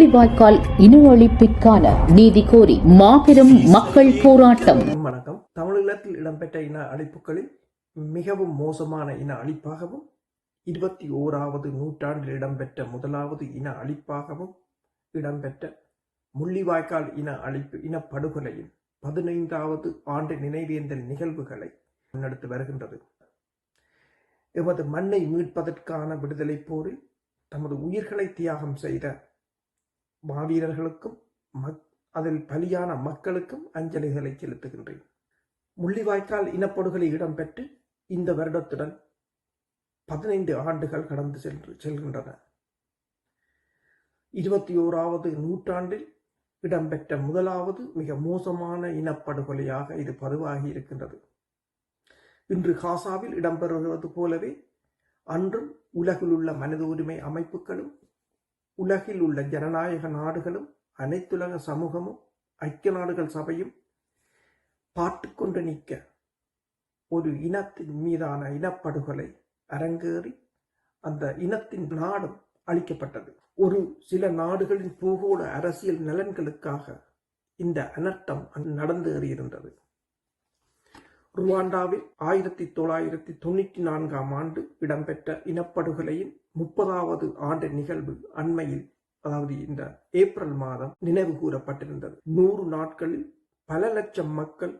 முள்ளிவாய்க்கால் இன அழிப்பிற்கான நீதி கோரி மாபெரும் மக்கள் போராட்டம். வணக்கம். தமிழீழத்தில் இடம்பெற்ற இன அழிப்புகளில் மிகவும் மோசமான இன அழிப்பாகவும் இருபத்தி ஓராவது நூற்றாண்டில் இடம்பெற்ற முதலாவது இன அழிப்பாகவும் இடம்பெற்ற முள்ளிவாய்க்கால் இன அழிப்பு இனப்படுகொலையின் பதினைந்தாவது ஆண்டு நினைவேந்தல் நிகழ்வுகளை முன்னெடுத்து வருகின்றது. எமது மண்ணை மீட்பதற்கான விடுதலைப் போரில் தமது உயிர்களை தியாகம் செய்த மாவீரர்களுக்கும் மக் அதில் பலியான மக்களுக்கும் அஞ்சலிகளை செலுத்துகின்றேன். முள்ளிவாய்க்கால் இனப்படுகொலை இடம்பெற்று இந்த வருடத்துடன் பதினைந்து ஆண்டுகள் கடந்து சென்று செல்கின்றன. இருபத்தி ஓராவது நூற்றாண்டில் இடம்பெற்ற முதலாவது மிக மோசமான இனப்படுகொலையாக இது பதிவாகி இருக்கின்றது. இன்று காசாவில் இடம்பெறுவது போலவே அன்றும் உலகிலுள்ள மனித உரிமை அமைப்புகளும் உலகில் உள்ள ஜனநாயக நாடுகளும் அனைத்துலக சமூகமும் ஐக்கிய நாடுகள் சபையும் பார்த்து கொண்டு நிற்க ஒரு இனத்தின் மீதான இனப்படுகொலை அரங்கேறி அந்த இனத்தின் நாடும் அளிக்கப்பட்டது ஒரு சில நாடுகளின் பூகோள அரசியல் நலன்களுக்காக இந்த அனர்த்தம் நடந்தேறியிருந்தது. ருவாண்டாவில் ஆயிரத்தி தொள்ளாயிரத்தி தொண்ணூற்றி நான்காம் ஆண்டு இடம்பெற்ற இனப்படுகொலையின் முப்பதாவது ஆண்டு நிகழ்வு அண்மையில் அதாவது இந்த ஏப்ரல் மாதம் நினைவு கூறப்பட்டிருந்தது. நூறு நாட்களில் பல லட்சம் மக்கள்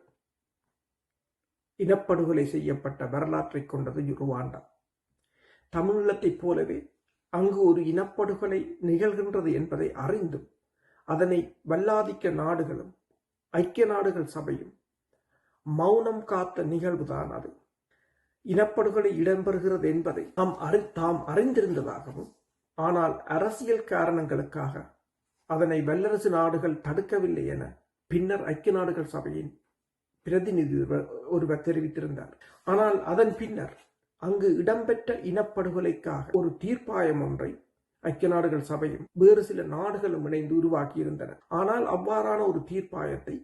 இனப்படுகொலை செய்யப்பட்ட வரலாற்றை கொண்டது ருவாண்டா. தமிழீழத்தைப் போலவே அங்கு ஒரு இனப்படுகொலை நிகழ்கின்றது என்பதை அறிந்தும் அதனை வல்லாதிக்க நாடுகளும் ஐக்கிய நாடுகள் சபையும் மௌனம் காத்த நிகழ்வுதான் அது. இனப்படுகொலை இடம்பெறுகிறது என்பதை நாம் அறி தாம் அறிந்திருந்ததாகவும் ஆனால் அரசியல் காரணங்களுக்காக அதனை வல்லரசு நாடுகள் தடுக்கவில்லை என பின்னர் ஐக்கிய நாடுகள் சபையின் பிரதிநிதி ஒருவர் தெரிவித்திருந்தார். ஆனால் அதன் பின்னர் அங்கு இடம்பெற்ற இனப்படுகொலைக்காக ஒரு தீர்ப்பாயம் ஒன்றை ஐக்கிய நாடுகள் சபையும் வேறு சில நாடுகளும் இணைந்து உருவாக்கியிருந்தன. ஆனால் அவ்வாறான ஒரு தீர்ப்பாயத்தை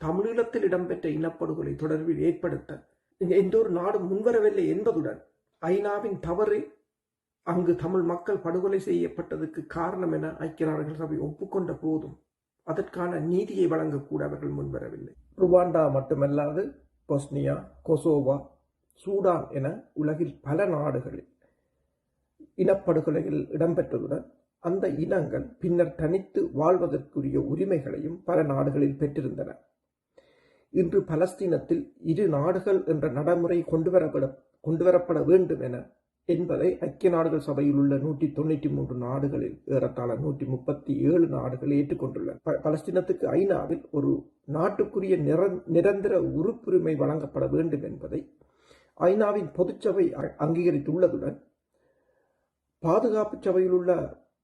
தமிழீழத்தில் இடம்பெற்ற இனப்படுகொலை தொடர்பில் ஏற்படுத்த எந்த ஒரு நாடும் முன்வரவில்லை என்பதுடன் ஐநாவின் தவறு அங்கு தமிழ் மக்கள் படுகொலை செய்யப்பட்டதுக்கு காரணம் என ஐக்கிய நாடுகள் சபை ஒப்புக்கொண்ட போதும் அதற்கான நீதியை வழங்கக்கூட அவர்கள் முன்வரவில்லை. ருவாண்டா மட்டுமல்லாது பொஸ்னியா கொசோவா சூடான் என உலகில் பல நாடுகளில் இனப்படுகொலைகள் இடம்பெற்றதுடன் அந்த இனங்கள் பின்னர் தனித்து வாழ்வதற்குரிய உரிமைகளையும் பல நாடுகளில் பெற்றிருந்தன. இன்று பலஸ்தீனத்தில் இரு நாடுகள் என்ற நடைமுறை கொண்டுவரப்பட கொண்டுவரப்பட வேண்டும் என என்பதை ஐக்கிய நாடுகள் சபையில் உள்ள நூற்றி தொண்ணூற்றி மூன்று நாடுகளில் ஏறத்தாழ நூற்றி முப்பத்தி ஏழு நாடுகள் ஏற்றுக்கொண்டுள்ளன. பலஸ்தீனத்துக்கு ஐநாவில் ஒரு நாட்டுக்குரிய நிரந்தர உறுப்புரிமை வழங்கப்பட வேண்டும் என்பதை ஐநாவின் பொதுச்சபை அங்கீகரித்துள்ளதுடன் பாதுகாப்பு சபையில் உள்ள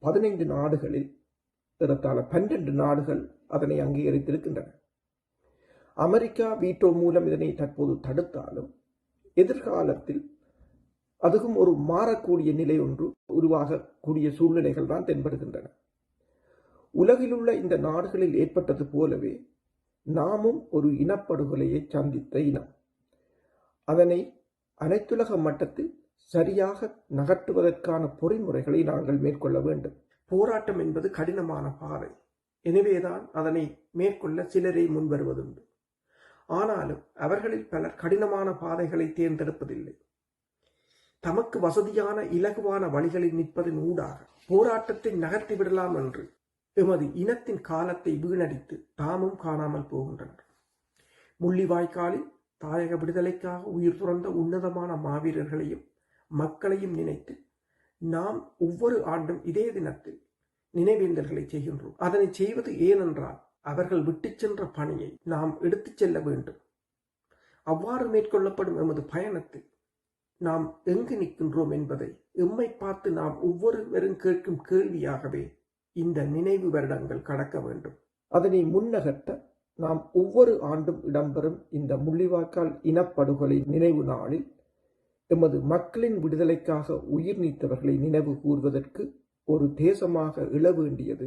பதினைந்து நாடுகளில் ஏறத்தாழ பன்னிரண்டு நாடுகள் அதனை அங்கீகரித்திருக்கின்றன. அமெரிக்கா வீட்டோ மூலம் இதனை தற்போது தடுத்தாலும் எதிர்காலத்தில் அதுவும் ஒரு மாறக்கூடிய நிலை ஒன்று உருவாகக்கூடிய சூழ்நிலைகள் தான் தென்படுகின்றன. உலகிலுள்ள இந்த நாடுகளில் ஏற்பட்டது போலவே நாமும் ஒரு இனப்படுகொலையை சந்தித்த இனம். அதனை அனைத்துலக மட்டத்தில் சரியாக நகர்த்துவதற்கான பொறிமுறைகளை நாங்கள் மேற்கொள்ள வேண்டும். போராட்டம் என்பது கடினமான பாதை. எனவேதான் அதனை மேற்கொள்ள சிலரே முன்வருவதுண்டு. ஆனாலும் அவர்களில் பலர் கடினமான பாதைகளை தேர்ந்தெடுப்பதில்லை. தமக்கு வசதியான இலகுவான வழிகளில் நிற்பதன் ஊடாக போராட்டத்தை நகர்த்தி விடலாம் என்று எமது இனத்தின் காலத்தை வீணடித்து தாமும் காணாமல் போகின்றனர். முள்ளிவாய்க்காலில் தாயக விடுதலைக்காக உயிர் துறந்த உன்னதமான மாவீரர்களையும் மக்களையும் நினைத்து நாம் ஒவ்வொரு ஆண்டும் இதே தினத்தில் நினைவேந்தல்களை செய்கின்றோம். அதனை செய்வது ஏனென்றால் அவர்கள் விட்டு சென்ற பணியை நாம் எடுத்துச் செல்ல வேண்டும். அவ்வாறு மேற்கொள்ளப்படும் எமது பயணத்தில் நாம் எங்கு நிற்கின்றோம் என்பதை எம்மை பார்த்து நாம் ஒவ்வொருவரும் கேட்கும் கேள்வியாகவே இந்த நினைவு வருடங்கள் கடக்க வேண்டும். அதனை முன்னகர்த்த நாம் ஒவ்வொரு ஆண்டும் இடம்பெறும் இந்த முள்ளிவாய்க்கால் இனப்படுகொலை நினைவு நாளில் எமது மக்களின் விடுதலைக்காக உயிர் நீத்தவர்களை நினைவு கூறுவதற்கு ஒரு தேசமாக இழ வேண்டியது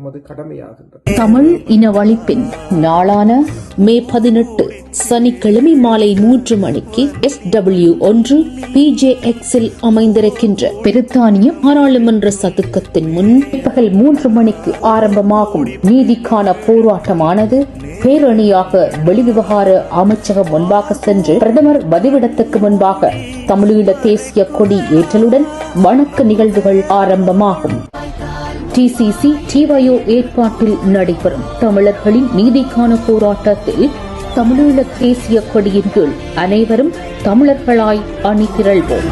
எமது கடமையாகின்றது. தமிழ் இனவழிப்பின் நாளான மே பதினெட்டு சனிக்கிழமை மாலை மூன்று மணிக்கு எஸ் டபிள்யூ ஒன்று பிஜே எக்ஸில் அமைந்திருக்கின்ற பிரித்தானிய பாராளுமன்ற சதுக்கத்தின் முன் பகல் மூன்று மணிக்கு ஆரம்பமாகும் நீதிக்கான போராட்டமானது பேரணியாக வெளிவிவகார அமைச்சகம் முன்பாக சென்று பிரதமர் வதிவிடத்துக்கு முன்பாக தமிழீழ தேசிய கொடி ஏற்றலுடன் வணக்க நிகழ்வுகள் ஆரம்பமாகும். டிசிசி டிவயோ ஏற்பாட்டில் நடைபெறும் தமிழர்களின் நீதிக்கான போராட்டத்தில் தமிழீழ தேசிய கொடியின் கீழ் அனைவரும் தமிழர்களாய் அணி திரள்வோம்